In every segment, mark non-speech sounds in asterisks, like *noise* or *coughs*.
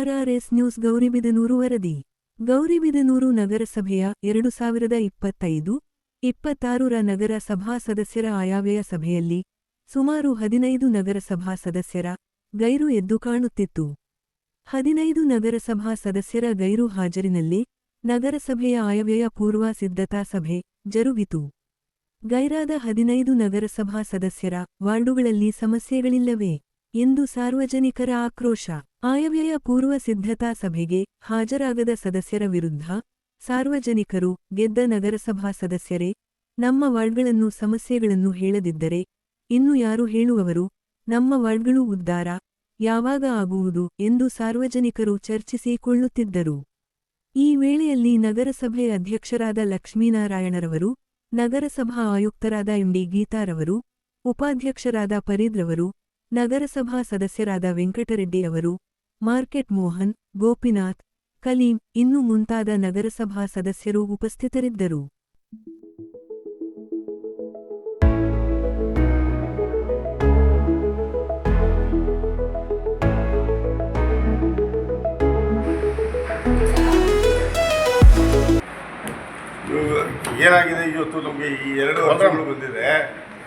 ಆರ್ಆರ್ಎಸ್ news Gauribidanur ವರದಿ. ಗೌರಿಬಿದನೂರು ನಗರಸಭೆಯ ಎರಡು ಸಾವಿರದ ಇಪ್ಪತ್ತೈದು, ಇಪ್ಪತ್ತಾರರ ನಗರ ಸದಸ್ಯರ ಆಯವ್ಯಯ ಸಭೆಯಲ್ಲಿ ಸುಮಾರು ಹದಿನೈದು ನಗರಸಭಾ ಸದಸ್ಯರ ಗೈರು ಎದ್ದು ಕಾಣುತ್ತಿತ್ತು. ಹದಿನೈದು ನಗರಸಭಾ ಸದಸ್ಯರ ಗೈರು ಹಾಜರಿನಲ್ಲಿ ನಗರಸಭೆಯ ಆಯವ್ಯಯ ಪೂರ್ವ ಸಿದ್ಧತಾ ಸಭೆ ಜರುಗಿತು. ಗೈರಾದ ಹದಿನೈದು ನಗರಸಭಾ ಸದಸ್ಯರ ವಾರ್ಡುಗಳಲ್ಲಿ ಸಮಸ್ಯೆಗಳಿಲ್ಲವೇ ಎಂದು ಸಾರ್ವಜನಿಕರ ಆಕ್ರೋಶ. ಆಯವ್ಯಯ ಪೂರ್ವ ಸಿದ್ಧತಾ ಸಭೆಗೆ ಹಾಜರಾಗದ ಸದಸ್ಯರ ವಿರುದ್ಧ ಸಾರ್ವಜನಿಕರು ಗೆದ್ದ ನಗರಸಭಾ ಸದಸ್ಯರೇ, ನಮ್ಮ ವಾರ್ಡ್ಗಳನ್ನು ಸಮಸ್ಯೆಗಳನ್ನು ಹೇಳದಿದ್ದರೆ ಇನ್ನು ಯಾರು ಹೇಳುವವರು? ನಮ್ಮ ವಾರ್ಡ್ಗಳು ಉದ್ಧಾರ, ಯಾವಾಗ ಆಗುವುದು ಎಂದು ಸಾರ್ವಜನಿಕರು ಚರ್ಚಿಸಿಕೊಳ್ಳುತ್ತಿದ್ದರು. ಈ ವೇಳೆಯಲ್ಲಿ ನಗರಸಭೆ ಅಧ್ಯಕ್ಷರಾದ ಲಕ್ಷ್ಮೀನಾರಾಯಣರವರು, ನಗರಸಭಾ ಆಯುಕ್ತರಾದ ಎಂಡಿ ಗೀತಾರವರು, ಉಪಾಧ್ಯಕ್ಷರಾದ ಪರಿದ್ರವರು, ನಗರಸಭಾ ಸದಸ್ಯರಾದ ವೆಂಕಟರೆಡ್ಡಿ ಅವರು ಮಾರ್ಕೆಟ್ ಮೋಹನ್ ಗೋಪಿನಾಥ್ ಕಲೀಂ ಇನ್ನು ಮುಂತಾದ ನಗರಸಭಾ ಸದಸ್ಯರು ಉಪಸ್ಥಿತರಿದ್ದರು. ಏನಾಗಿದೆ ಇವತ್ತು ನಮಗೆ ಈ ಎರಡು ವರ್ಷಗಳು ಬಂದಿದೆ.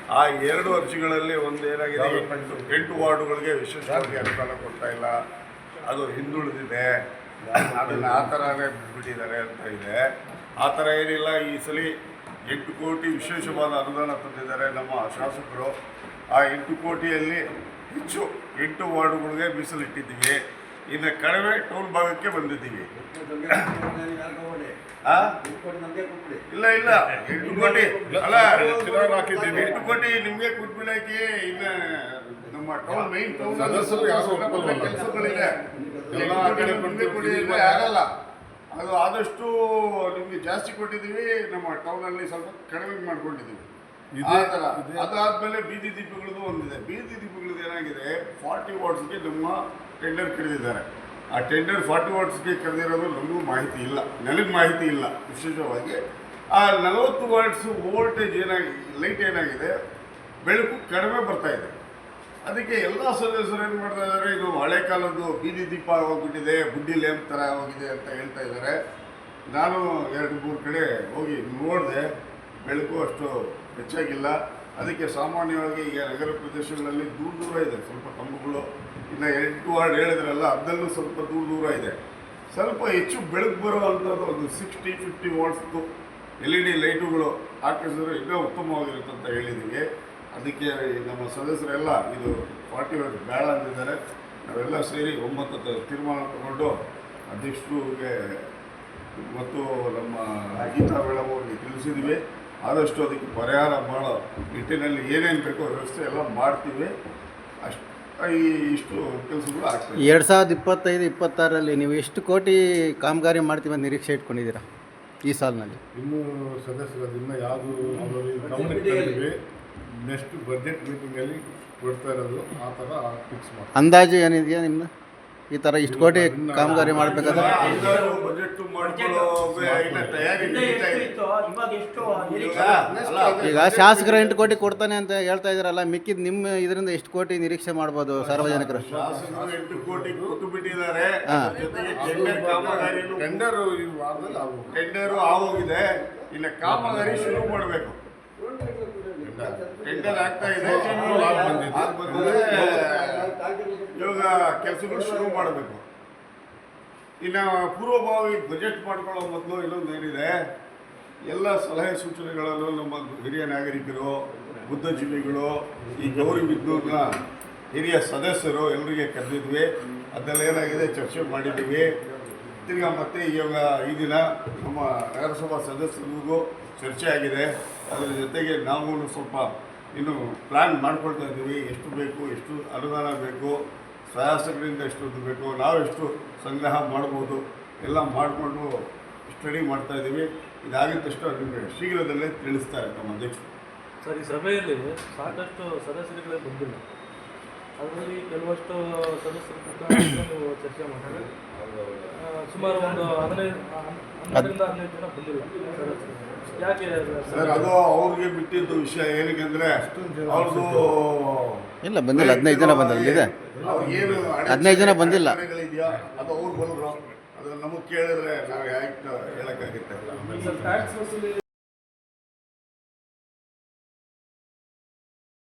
ಆ ಎರಡು ವರ್ಷಗಳಲ್ಲಿ ಒಂದು ಏನಾಗಿದೆ ಎಂಟು ಎಂಟು ವಾರ್ಡುಗಳಿಗೆ ವಿಶೇಷವಾಗಿ ಅನುದಾನ ಕೊಡ್ತಾ ಇಲ್ಲ. ಅದು ಹಿಂದುಳಿದಿದೆ. ಅದನ್ನು ಆ ಥರನೇ ಬಿಟ್ಬಿಟ್ಟಿದ್ದಾರೆ ಅಂತ ಇದೆ. ಆ ಥರ ಏನಿಲ್ಲ ಈ ಸಲ ಎಂಟು ಕೋಟಿ ವಿಶೇಷವಾದ ಅನುದಾನ ತಂದಿದ್ದಾರೆ ನಮ್ಮ ಶಾಸಕರು. ಆ ಎಂಟು ಕೋಟಿಯಲ್ಲಿ ಹೆಚ್ಚು ಎಂಟು ವಾರ್ಡ್ಗಳಿಗೆ ಮೀಸಲಿಟ್ಟಿದ್ದೀವಿ. ಇನ್ನು ಕಡಿಮೆ ಟೋಲ್ ಭಾಗಕ್ಕೆ ಬಂದಿದ್ದೀವಿ. ಆ? ಇಲ್ಲ ಇಲ್ಲ. ಎಂಟು ಕೋಟಿ. ಅಲ್ಲ ಎಂಟು ಕೋಟಿ ನಿಮಗೆ ಕೊಟ್ಬಿಡಕ್ಕೆ ಇನ್ನ ನಮ್ಮ ಟೌನ್ ಮೈನ್ ಟೌನ್ ಸದಸ್ಯರು. ಕೆಲಸಗಳಿದೆ. ಎಲ್ಲ ಕಡೆ ಆಗಲ್ಲ. ಅದು ಆದಷ್ಟು ನಿಮ್ಗೆ ಜಾಸ್ತಿ ಕೊಟ್ಟಿದ್ದೀವಿ ನಮ್ಮ ಟೌನಲ್ಲಿ ಸ್ವಲ್ಪ ಕಡಿಮೆ ಮಾಡ್ಕೊಂಡಿದ್ದೀವಿ. ಇದೇ- ಥರ. ಅದಾದಮೇಲೆ ಅದಾದ್ಮೇಲೆ ಬೀದಿ ದೀಪಗಳದ್ದು ಒಂದಿದೆ. ಬೀದಿ ದೀಪಗಳದ್ದು ಏನಾಗಿದೆ ಫಾರ್ಟಿ ವಾಟ್ಸ್ಗೆ ನಮ್ಮ ಟೆಂಡರ್ ಕರೆದಿದ್ದಾರೆ. ಆ ಟೆಂಡರ್ ಫಾರ್ಟಿ ವಾಟ್ಸ್ಗೆ ಕರೆದಿರೋದು ನಮಗೂ ಮಾಹಿತಿ ಇಲ್ಲ. ನನಗೆ ಮಾಹಿತಿ ಇಲ್ಲ ವಿಶೇಷವಾಗಿ. ಆ ನಲವತ್ತು ವಾಟ್ಸ್ ವೋಲ್ಟೇಜ್ ಏನಾಗಿ ಲೈಟ್ ಏನಾಗಿದೆ ಬೆಳಕು ಕಡಿಮೆ ಬರ್ತಾ ಇದೆ. ಅದಕ್ಕೆ ಎಲ್ಲ ಸದಸ್ಯರು ಏನು ಮಾಡ್ತಾ ಇದ್ದಾರೆ ಇದು ಹಳೆ ಕಾಲದ್ದು ಬೀದಿ ದೀಪ ಆಗೋಗ್ಬಿಟ್ಟಿದೆ ಬುಡ್ಡಿ ಲ್ಯಾಂಪ್ ಥರ ಹೋಗಿದೆ ಅಂತ ಹೇಳ್ತಾ ಇದ್ದಾರೆ ನಾನು ಎರಡು ಮೂರು ಕಡೆ ಹೋಗಿ ನೋಡಿದೆ, ಬೆಳಕು ಅಷ್ಟು ಹೆಚ್ಚಾಗಿಲ್ಲ. ಅದಕ್ಕೆ ಸಾಮಾನ್ಯವಾಗಿ ಈಗ ನಗರ ಪ್ರದೇಶಗಳಲ್ಲಿ ದೂರ ದೂರ ಇದೆ, ಸ್ವಲ್ಪ ಕಂಬಗಳು, ಇನ್ನು ಎಂಟು ವಾರ್ಡ್ ಹೇಳಿದ್ರಲ್ಲ, ಅದರಲ್ಲೂ ಸ್ವಲ್ಪ ದೂರ ದೂರ ಇದೆ. ಸ್ವಲ್ಪ ಹೆಚ್ಚು ಬೆಳಕು ಬರೋ ಅಂಥದ್ದು ಒಂದು ಸಿಕ್ಸ್ಟಿ ಫಿಫ್ಟಿ ವಾಟ್ಸ್ದು ಎಲ್ ಇ ಡಿ ಲೈಟುಗಳು ಹಾಕಿಸಿದ್ರೆ ಇನ್ನೂ ಉತ್ತಮವಾಗಿರುತ್ತೆ ಅಂತ ಹೇಳಿದ್ದೀವಿ ಅದಕ್ಕೆ ಈ ನಮ್ಮ ಸದಸ್ಯರೆಲ್ಲ ಇದು ಫಾರ್ಟಿ ವಾಟ್ ಬೇಡ ಅಂದಿದ್ದಾರೆ. ನಾವೆಲ್ಲ ಸೇರಿ ಒಮ್ಮತ ತೀರ್ಮಾನ ತಗೊಂಡು ಅಧ್ಯಕ್ಷರಿಗೆ ಮತ್ತು ನಮ್ಮ ಗೀತಾ ಮೇಡಮ್ ಅವ್ರಿಗೆ ತಿಳಿಸಿದ್ವಿ. ಆದಷ್ಟು ಅದಕ್ಕೆ ಪರಿಹಾರ ಮಾಡೋ ನಿಟ್ಟಿನಲ್ಲಿ ಏನೇನು ಬೇಕೋ ವ್ಯವಸ್ಥೆ ಎಲ್ಲ ಮಾಡ್ತೀವಿ. ಅಷ್ಟು ಈ ಇಷ್ಟು ಕೆಲಸಗಳು ಆಗ್ತವೆ ಎರಡು ಸಾವಿರದ ಇಪ್ಪತ್ತೈದು ಇಪ್ಪತ್ತಾರರಲ್ಲಿ ನೀವು ಎಷ್ಟು ಕೋಟಿ ಕಾಮಗಾರಿ ಮಾಡ್ತೀವಿ ಅಂತ ನಿರೀಕ್ಷೆ ಇಟ್ಕೊಂಡಿದ್ದೀರಾ ಈ ಸಾಲಿನಲ್ಲಿ? ಇನ್ನೂ ಸದಸ್ಯರು ಅದನ್ನು ಯಾವುದು ಗಮನಕ್ಕೆ ತಂದಿವಿ ನೆಕ್ಸ್ಟ್ ಬಜೆಟ್ ಮೀಟಿಂಗಲ್ಲಿ ಕೊಡ್ತಾ ಇರೋದು ಆ ಥರ ಫಿಕ್ಸ್ ಮಾಡಿ ಅಂದಾಜು ಏನಿದೆಯಾ ನಿಮ್ಮದು ಈ ಥರ ಇಷ್ಟು ಕೋಟಿ ಕಾಮಗಾರಿ ಮಾಡಬೇಕಾದ್ರೆ? ಈಗ ಶಾಸಕರ ಎಂಟು ಕೋಟಿ ಕೊಡ್ತಾನೆ ಅಂತ ಹೇಳ್ತಾ ಇದ್ದೀರಲ್ಲ ಮಿಕ್ಕಿದ ನಿಮ್ಮ ಇದರಿಂದ ಎಷ್ಟು ಕೋಟಿ ನಿರೀಕ್ಷೆ ಮಾಡ್ಬೋದು ಸಾರ್ವಜನಿಕರು? ಶಾಸಕರು ಎಂಟು ಕೋಟಿ ಕೊಟ್ಟು ಬಿಟ್ಟಿದ್ದಾರೆ. ಹಾ. ಟೆಂಡರ್ ಟೆಂಡರು ಆಗೋಗಿದೆ. ಇಲ್ಲ ಕಾಮಗಾರಿ ಶುರು ಮಾಡಬೇಕು. ಟೆಂಡರ್ ಆಗ್ತಾ ಇದೆ. ಬಂದಿದೆ. ಇವಾಗ ಕೆಲಸಗಳು ಶುರು ಮಾಡಬೇಕು. ಇನ್ನು ಪೂರ್ವಭಾವಿ ಬಜೆಟ್ ಮಾಡ್ಕೊಳ್ಳೋ ಮೊದಲು ಇನ್ನೊಂದು ಏನಿದೆ? ಎಲ್ಲ ಸಲಹೆ ಸೂಚನೆಗಳನ್ನು ನಮ್ಮ ಹಿರಿಯ ನಾಗರಿಕರು ಬುದ್ಧಜೀವಿಗಳು ಈ ಗೌರಿ ವಿದ್ಯುತ್ನ ಹಿರಿಯ ಸದಸ್ಯರು ಎಲ್ಲರಿಗೆ ಕರೆದಿದ್ವಿ. ಅದೆಲ್ಲ ಏನಾಗಿದೆ? ಚರ್ಚೆ ಮಾಡಿದ್ದೀವಿ. ತಿರ್ಗಾ ಮತ್ತೆ ಇವಾಗ ಈ ದಿನ ನಮ್ಮ ನಗರಸಭಾ ಸದಸ್ಯರಿಗೂ ಚರ್ಚೆ ಆಗಿದೆ. ಅದರ ಜೊತೆಗೆ ನಾವು ಸ್ವಲ್ಪ ಇನ್ನು ಪ್ಲ್ಯಾನ್ ಮಾಡ್ಕೊಳ್ತಾ ಇದ್ದೀವಿ. ಎಷ್ಟು ಬೇಕು, ಎಷ್ಟು ಅನುದಾನ ಬೇಕು ಶಾಸಕರಿಂದ ಎಷ್ಟು ದುಡ್ಡು ನಾವು ನಾವೆಷ್ಟು ಸಂಗ್ರಹ ಮಾಡ್ಬೋದು, ಎಲ್ಲ ಮಾಡಿಕೊಂಡು ಸ್ಟಡಿ ಮಾಡ್ತಾ ಇದ್ದೀವಿ. ಇದಾಗಿದ್ದಷ್ಟು ನಿಮಗೆ ಶೀಘ್ರದಲ್ಲೇ ತಿಳಿಸ್ತಾರೆ ನಮ್ಮ ಅಧ್ಯಕ್ಷರು. ಸರ್ ಈ ಸಭೆಯಲ್ಲಿ ಸಾಕಷ್ಟು ಸದಸ್ಯರುಗಳೇ ಬಂದಿಲ್ಲ. ಅದರಲ್ಲಿ ಕೆಲವಷ್ಟು ಸದಸ್ಯರ ಮುಖಾಂತರ *coughs* ಚರ್ಚೆ ಮಾಡಿ ಸುಮಾರು ಒಂದು ಹದಿನೈದು ಹದಿನೈದು ಜನ ಬಂದಿಲ್ಲ ಯಾಕೆ ಸರ್ ಅದು ಅವ್ರಿಗೆ ಬಿಟ್ಟಿದ್ದು ವಿಷಯ ಏನಕ್ಕೆ ಅಂದರೆ ಅವ್ರದ್ದು ಇಲ್ಲ ಬಂದಿಲ್ಲ. ಹದಿನೈದು ಜನ ಬಂದಿಲ್ಲ ಇದೆ. ಏನು ಹದಿನೈದು ಜನ ಬಂದಿಲ್ಲ. ಇದೆಯಾ ಅದು ಅವ್ರು ಬಂದರು. ಅದು ನಮಗೆ ಕೇಳಿದ್ರೆ ನಾವು ಯಾಕೆ ಹೇಳೋಕ್ಕಾಗುತ್ತೆ?